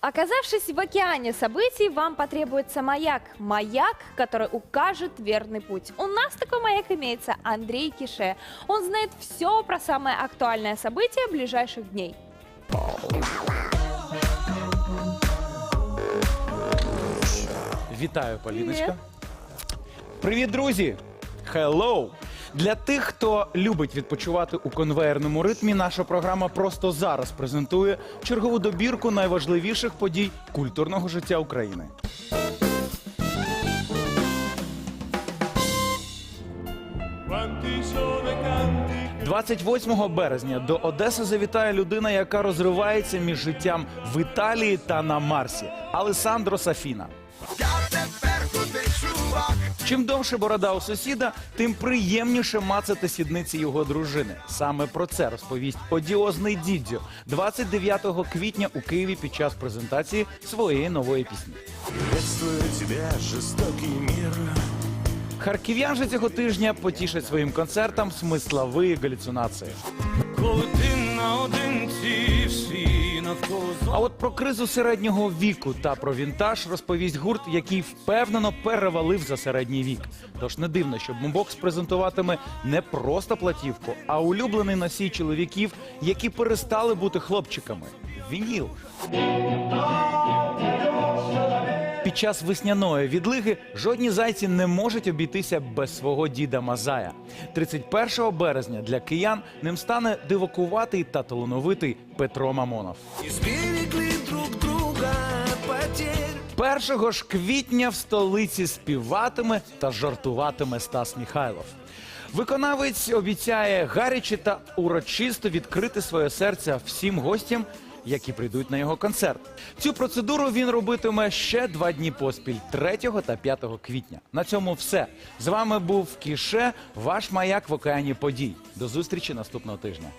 Оказавшись в океане событий, вам потребуется маяк. Маяк, который укажет верный путь. У нас такой маяк имеется Андрей Кише. Он знает все про самое актуальное событие ближайших дней. Вітаю, Поліночка. Привіт, друзі! Hello! Для тих, хто любить відпочивати у конвеєрному ритмі, наша програма просто зараз презентує чергову добірку найважливіших подій культурного життя України. Quanti sono i canti 28 березня до Одеси завітає людина, яка розривається між життям в Італії та на Марсі. Алесандро Сафіна. Чим довше борода у сусіда, тим приємніше мацати сідниці його дружини. Саме про це розповість одіозний дідзьо 29 квітня у Києві під час презентації своєї нової пісні. Тебя, жестокий мир Харків'ян же цього тижня потішать своїм концертом смислові галюцинації. Коли ти наодинці всі А от про кризу середнього віку та про вінтаж розповість гурт, який впевнено перевалив за середній вік. Тож не дивно, що бумбокс презентуватиме не просто платівку, а улюблений носій чоловіків, які перестали бути хлопчиками. Вініл. Під час весняної відлиги жодні зайці не можуть обійтися без свого діда Мазая. 31 березня для киян ним стане дивакуватий та талановитий Петро Мамонов. друг друга потерь. 1 ж квітня в столиці співатиме та жартуватиме Стас Міхайлов. Виконавець обіцяє гаряче та урочисто відкрити своє серце всім гостям, які прийдуть на його концерт. Цю процедуру він робитиме ще два дні поспіль 3 та 5 квітня. На цьому все. З вами був Кіше, ваш маяк в океані подій. До зустрічі наступного тижня.